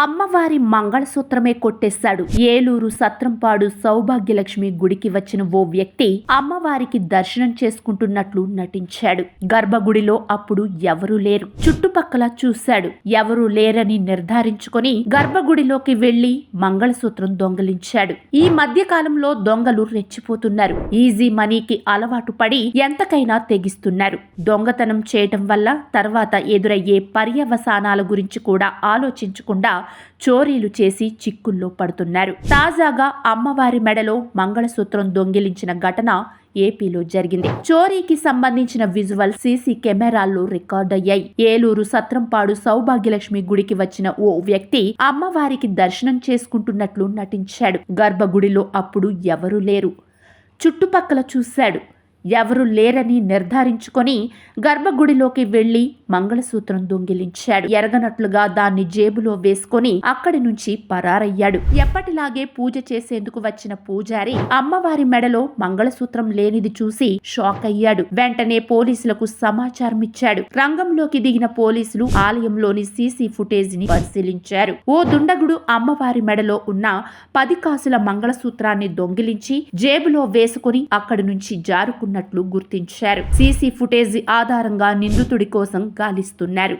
అమ్మవారి మంగళసూత్రమే కొట్టేశాడు. ఏలూరు సత్రంపాడు సౌభాగ్యలక్ష్మి గుడికి వచ్చిన ఓ వ్యక్తి అమ్మవారికి దర్శనం చేసుకుంటున్నట్లు నటించాడు. గర్భగుడిలో అప్పుడు ఎవరూ లేరు. చుట్టుపక్కల చూశాడు. ఎవరూ లేరని నిర్ధారించుకొని గర్భగుడిలోకి వెళ్ళి మంగళసూత్రం దొంగలించాడు. ఈ మధ్య కాలంలో దొంగలు రెచ్చిపోతున్నారు. ఈజీ మనీకి అలవాటు పడి ఎంతకైనా తెగిస్తున్నారు. దొంగతనం చేయటం వల్ల తర్వాత ఎదురయ్యే పర్యవసానాల గురించి కూడా ఆలోచించకుండా చోరీలు చేసి చిక్కుల్లో పడుతున్నారు. తాజాగా అమ్మవారి మెడలో మంగళసూత్రం దొంగిలించిన ఘటన ఏపీలో జరిగింది. చోరీకి సంబంధించిన విజువల్ సీసీ కెమెరాల్లో రికార్డ్ అయ్యాయి ఏలూరు సత్రంపాడు సౌభాగ్యలక్ష్మి గుడికి వచ్చిన ఓ వ్యక్తి అమ్మవారికి దర్శనం చేసుకుంటున్నట్లు నటించాడు. గర్భగుడిలో అప్పుడు ఎవరూ లేరు. చుట్టుపక్కల చూశాడు. ఎవరు లేరని నిర్ధారించుకొని గర్భగుడిలోకి వెళ్ళి మంగళసూత్రం దొంగిలించాడు. ఎరగనట్లుగా దాన్ని జేబులో వేసుకొని అక్కడి నుంచి పరారయ్యాడు. ఎప్పటిలాగే పూజ చేసేందుకు వచ్చిన పూజారి అమ్మవారి మెడలో మంగళసూత్రం లేనిది చూసి షాక్ అయ్యాడు. వెంటనే పోలీసులకు సమాచారం ఇచ్చాడు. రంగంలోకి దిగిన పోలీసులు ఆలయంలోని సీసీ ఫుటేజ్ని పరిశీలించారు. ఓ దుండగుడు అమ్మవారి మెడలో ఉన్న పది కాసుల మంగళసూత్రాన్ని దొంగిలించి జేబులో వేసుకుని అక్కడి నుంచి ఉన్నట్లు గుర్తించారు. సీసీ ఫుటేజ్ ఆధారంగా నిందితుడి కోసం గాలిస్తున్నారు.